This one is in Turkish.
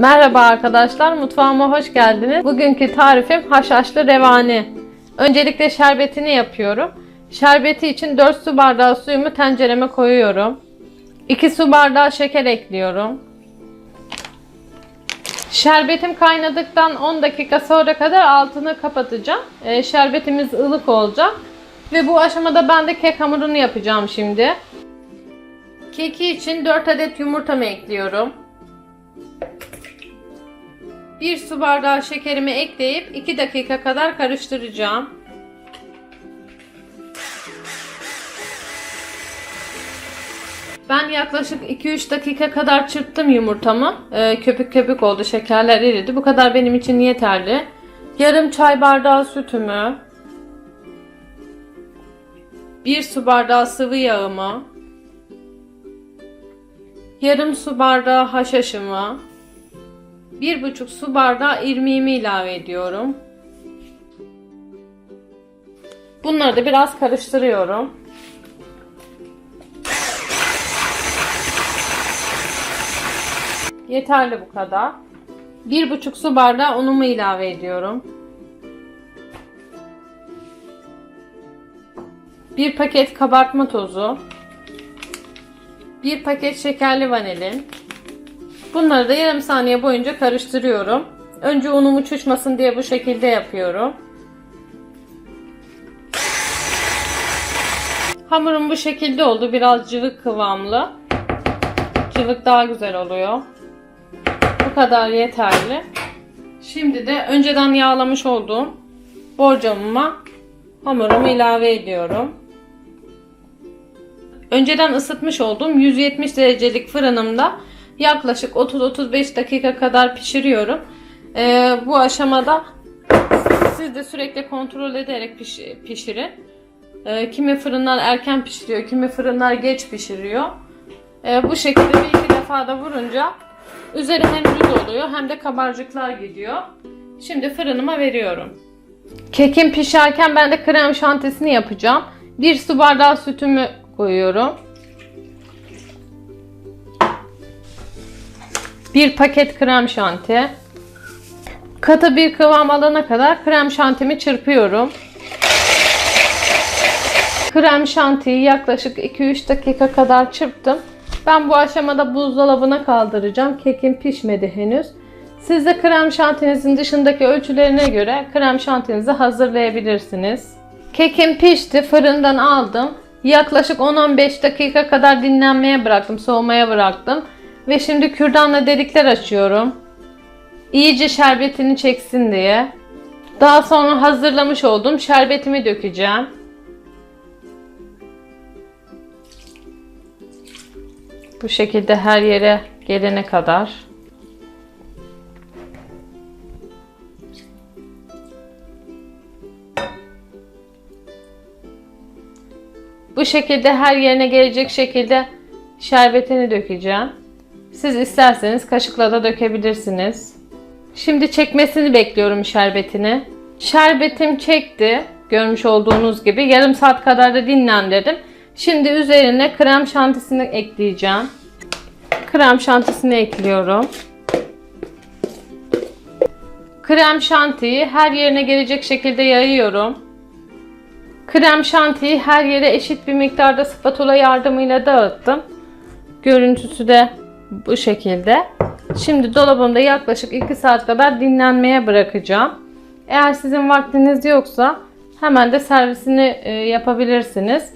Merhaba arkadaşlar, mutfağıma hoş geldiniz. Bugünkü tarifim haşhaşlı revani. Öncelikle şerbetini yapıyorum. Şerbeti için 4 su bardağı suyumu tencereme koyuyorum. 2 su bardağı şeker ekliyorum. Şerbetim kaynadıktan 10 dakika sonra kadar altını kapatacağım. Ee, şerbetimiz ılık olacak. Ve bu aşamada ben de kek hamurunu yapacağım şimdi. Keki için 4 adet yumurtamı ekliyorum. 1 su bardağı şekerimi ekleyip 2 dakika kadar karıştıracağım. Ben yaklaşık 2-3 dakika kadar çırptım yumurtamı. Ee, köpük köpük oldu, şekerler eridi. Bu kadar benim için yeterli. Yarım çay bardağı sütümü, 1 su bardağı sıvı yağımı, yarım su bardağı haşhaşımı, 1,5 su bardağı irmiğimi ilave ediyorum. Bunları da biraz karıştırıyorum. Yeterli bu kadar. 1,5 su bardağı unumu ilave ediyorum. 1 paket kabartma tozu. 1 paket şekerli vanilin. Bunları da yarım saniye boyunca karıştırıyorum. Önce unum uçuşmasın diye bu şekilde yapıyorum. Hamurum bu şekilde oldu. Biraz cıvık kıvamlı. Cıvık daha güzel oluyor. Bu kadar yeterli. Şimdi de önceden yağlamış olduğum borcamıma hamurumu ilave ediyorum. Önceden ısıtmış olduğum 170 derecelik fırınımda yaklaşık 30-35 dakika kadar pişiriyorum. Ee, bu aşamada siz de sürekli kontrol ederek piş pişirin. Ee, kimi fırınlar erken pişiriyor, kimi fırınlar geç pişiriyor. Ee, bu şekilde bir iki defa da vurunca üzeri hem düz oluyor hem de kabarcıklar gidiyor. Şimdi fırınıma veriyorum. Kekim pişerken ben de krem şantesini yapacağım. Bir su bardağı sütümü koyuyorum. Bir paket krem şanti. Katı bir kıvam alana kadar krem şantimi çırpıyorum. Krem şantiyi yaklaşık 2-3 dakika kadar çırptım. Ben bu aşamada buzdolabına kaldıracağım. Kekim pişmedi henüz. Siz de krem şantinizin dışındaki ölçülerine göre krem şantinizi hazırlayabilirsiniz. Kekim pişti. Fırından aldım. Yaklaşık 10-15 dakika kadar dinlenmeye bıraktım. Soğumaya bıraktım. Ve şimdi kürdanla delikler açıyorum. İyice şerbetini çeksin diye. Daha sonra hazırlamış olduğum şerbetimi dökeceğim. Bu şekilde her yere gelene kadar. Bu şekilde her yerine gelecek şekilde şerbetini dökeceğim. Siz isterseniz kaşıkla da dökebilirsiniz. Şimdi çekmesini bekliyorum şerbetini. Şerbetim çekti. Görmüş olduğunuz gibi yarım saat kadar da dinlendirdim. Şimdi üzerine krem şantisini ekleyeceğim. Krem şantisini ekliyorum. Krem şantiyi her yerine gelecek şekilde yayıyorum. Krem şantiyi her yere eşit bir miktarda spatula yardımıyla dağıttım. Görüntüsü de bu şekilde. Şimdi dolabımda yaklaşık 2 saat kadar dinlenmeye bırakacağım. Eğer sizin vaktiniz yoksa hemen de servisini e, yapabilirsiniz.